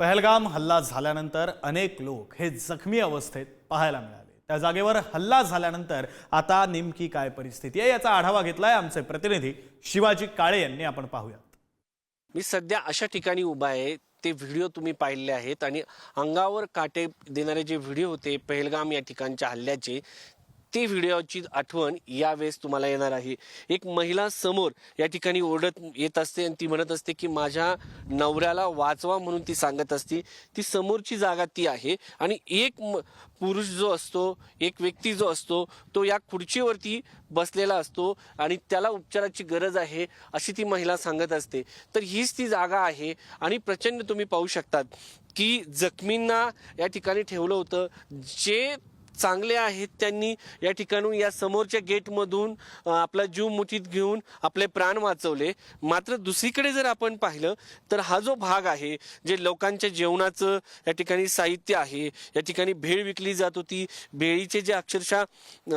पहलगाम हल्ला झाल्यानंतर अनेक लोक हे जखमी अवस्थेत पाहायला मिळाले. त्या जागेवर हल्ला झाल्यानंतर आता नेमकी काय परिस्थिती आहे याचा आढावा घेतलाय आमचे प्रतिनिधी शिवाजी काळे यांनी आपण पाहूयात. मी सध्या अशा ठिकाणी उभा आहे ते व्हिडिओ तुम्ही पाहिले आहेत आणि अंगावर काटे देणारे जे व्हिडिओ होते पहलगाम या ठिकाणच्या हल्ल्याचे ते व्हिडिओची आठवण यावेळेस तुम्हाला येणार आहे. एक महिला समोर या ठिकाणी ओरडत येत असते आणि ती म्हणत असते की माझ्या नवऱ्याला वाचवा म्हणून ती सांगत असते. ती समोरची जागा ती आहे आणि एक म- पुरुष जो असतो एक व्यक्ती जो असतो तो या खुर्चीवरती बसलेला असतो आणि त्याला उपचाराची गरज आहे अशी ती महिला सांगत असते. तर हीच ती जागा आहे आणि प्रचंड तुम्ही पाहू शकतात की जखमींना या ठिकाणी ठेवलं होतं. जे चांगले आहेत त्यांनी या ठिकाणून या समोरच्या गेटमधून आपला जीव मुठीत घेऊन आपले प्राण वाचवले. मात्र दुसरीकडे जर आपण पाहिलं तर हा जो भाग आहे जे लोकांच्या जेवणाचं या ठिकाणी साहित्य आहे या ठिकाणी भेळ विकली जात होती भेळीचे जे अक्षरशः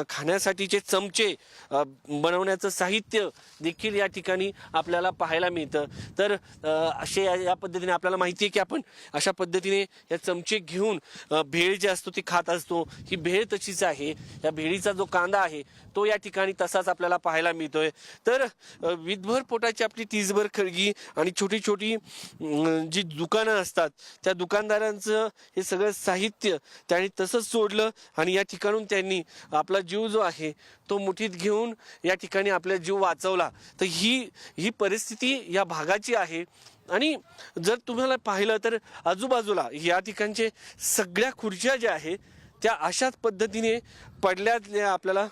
खाण्यासाठीचे चमचे बनवण्याचं साहित्य देखील या ठिकाणी आपल्याला पाहायला मिळतं. तर असे या- या पद्धतीने आपल्याला माहिती आहे की आपण अशा पद्धतीने या चमचे घेऊन भेळ जे असतो ती खात असतो ही भेळ तशीच आहे. या भेळीचा जो कांदा आहे तो या ठिकाणी तसाच आपल्याला पाहायला मिळतोय. तर विधभर पोटाची आपली तीसभर खळगी आणि छोटी छोटी जी दुकानं असतात त्या दुकानदारांचं हे सगळं साहित्य त्यांनी तसंच सोडलं आणि या ठिकाणून त्यांनी आपला जीव जो आहे तो मुठीत घेऊन या ठिकाणी आपला जीव वाचवला. तर ही ही परिस्थिती या भागाची आहे. आणि जर तुम्हाला पाहिलं तर आजूबाजूला या ठिकाणचे सगळ्या खुर्च्या ज्या आहेत त्या अशाच पद्धतीने पडल्यातल्या आपल्याला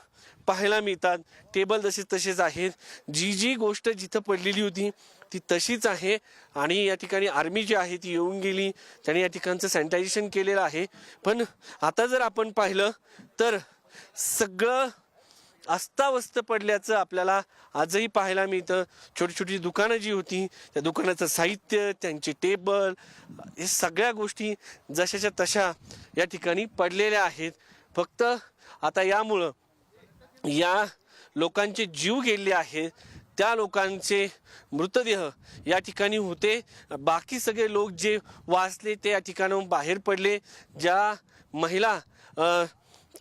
पाहायला मिळतात. टेबल जसे तसेच आहेत. जी जी गोष्ट जिथं पडलेली होती ती तशीच आहे. आणि या ठिकाणी आर्मी जी आहे ती येऊन गेली. त्याने या ठिकाणचं सॅनिटायझेशन केलेलं आहे. पण आता जर आपण पाहिलं तर सगळं अस्ताव्यस्त पडल्याचं आपल्याला आजही पाहायला मिळतं. छोटी छोटी दुकानं जी होती त्या दुकानाचं साहित्य त्यांचे टेबल हे सगळ्या गोष्टी जशाच्या तशा या ठिकाणी पडलेल्या आहेत. फक्त आता यामुळं या लोकांचे जीव गेले आहेत. त्या लोकांचे मृतदेह या ठिकाणी होते. बाकी सगळे लोक जे वाचले ते या ठिकाणाहून बाहेर पडले. ज्या महिला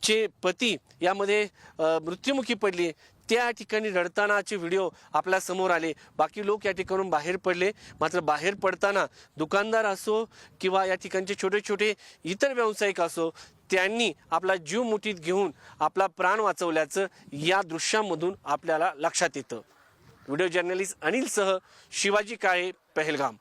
चे पती यामध्ये मृत्युमुखी पडली. त्या ठिकाणी रडतानाचे व्हिडिओ आपल्यासमोर आले. बाकी लोक या ठिकाणून बाहेर पडले. मात्र बाहेर पडताना दुकानदार असो किंवा या ठिकाणचे छोटे छोटे इतर व्यावसायिक असो त्यांनी आपला जीव मुठीत घेऊन आपला प्राण वाचवल्याचं या दृश्यामधून आपल्याला लक्षात येतं. व्हिडिओ जर्नलिस्ट अनिलसह शिवाजी काळे पहलगाम.